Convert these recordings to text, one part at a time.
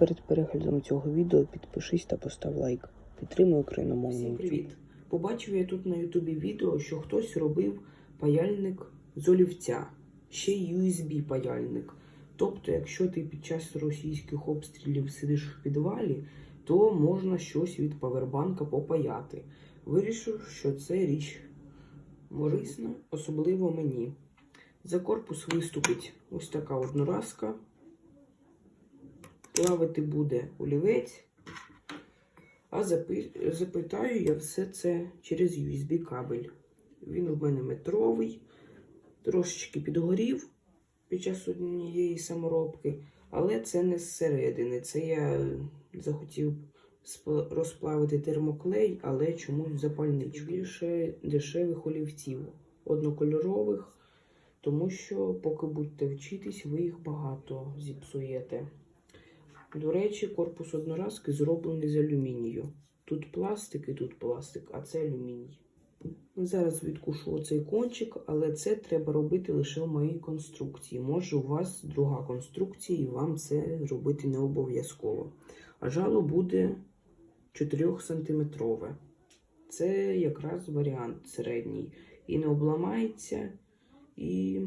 перед переглядом цього відео підпишись та постав лайк. Підтримуй україномовний Всім привіт! Побачив я тут на Ютубі відео, що хтось робив паяльник з олівця, ще й USB паяльник. Тобто, якщо ти під час російських обстрілів сидиш в підвалі, то можна щось від павербанка попаяти. Вирішив, що це річ корисна, особливо мені. За корпус виступить ось така одноразка. Плавити буде олівець. А запитаю я все це через USB кабель. Він у мене метровий, трошечки підгорів під час однієї саморобки, але це не зсередини. Це я захотів розплавити термоклей, але чомусь запальничку. Більше дешевих олівців, однокольорових, тому що поки будете вчитись, ви їх багато зіпсуєте. До речі, корпус одноразки зроблений з алюмінію. Тут пластик і тут пластик, а це алюміній. Зараз відкушу оцей кончик, але це треба робити лише в моїй конструкції. Може, у вас друга конструкція, і вам це робити не обов'язково. А жало буде 4 см. Це якраз варіант середній. І не обламається, і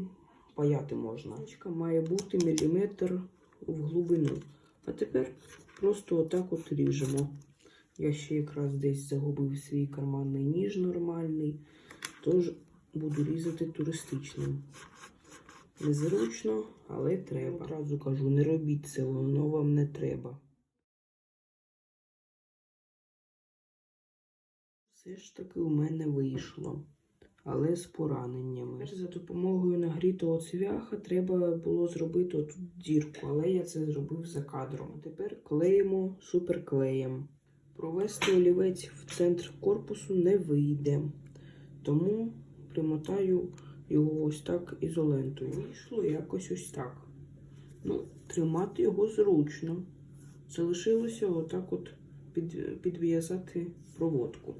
паяти можна. Має бути міліметр в глибину. А тепер просто отак от ріжемо. Я ще якраз десь загубив свій карманний ніж нормальний, тож буду різати туристичним. Незручно, але треба. Одразу кажу, не робіть це, воно вам не треба. Все ж таки у мене вийшло, але з пораненнями. За допомогою нагрітого цвяха треба було зробити отут дірку, але я це зробив за кадром. Тепер клеїмо суперклеєм. Провести олівець в центр корпусу не вийде, тому примотаю його ось так ізолентою. Вийшло якось ось так. Ну, тримати його зручно. Залишилося отак от під, підв'язати проводку.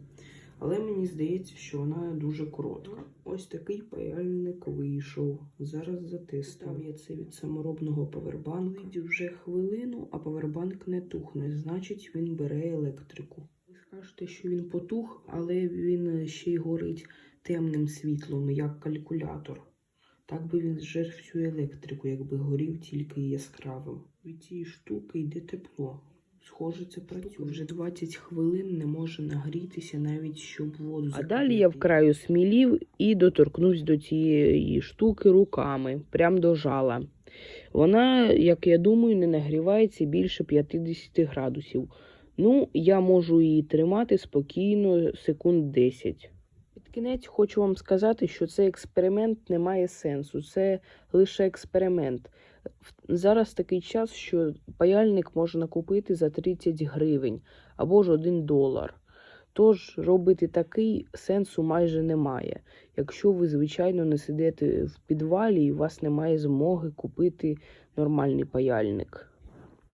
Але мені здається, що вона дуже коротка. Ось такий паяльник вийшов. Зараз затестив. Я це від саморобного павербанку. Вже хвилину, а павербанк не тухне. Значить, він бере електрику. Ви скажете, що він потух, але він ще й горить темним світлом, як калькулятор. Так би він зжер всю електрику, якби горів тільки яскравим. Від цієї штуки йде тепло. Схоже, це працює. Вже 20 хвилин не може нагрітися, навіть щоб воду А далі я вкраю смілів і доторкнусь до цієї штуки руками, прям до жала. Вона, як я думаю, не нагрівається більше 50 градусів. Ну, я можу її тримати спокійно секунд 10. Кінець хочу вам сказати, що цей експеримент не має сенсу. Це лише експеримент. Зараз такий час, що паяльник можна купити за 30 гривень або ж 1 долар. Тож робити такий сенсу майже немає. Якщо ви, звичайно, не сидите в підвалі і у вас немає змоги купити нормальний паяльник.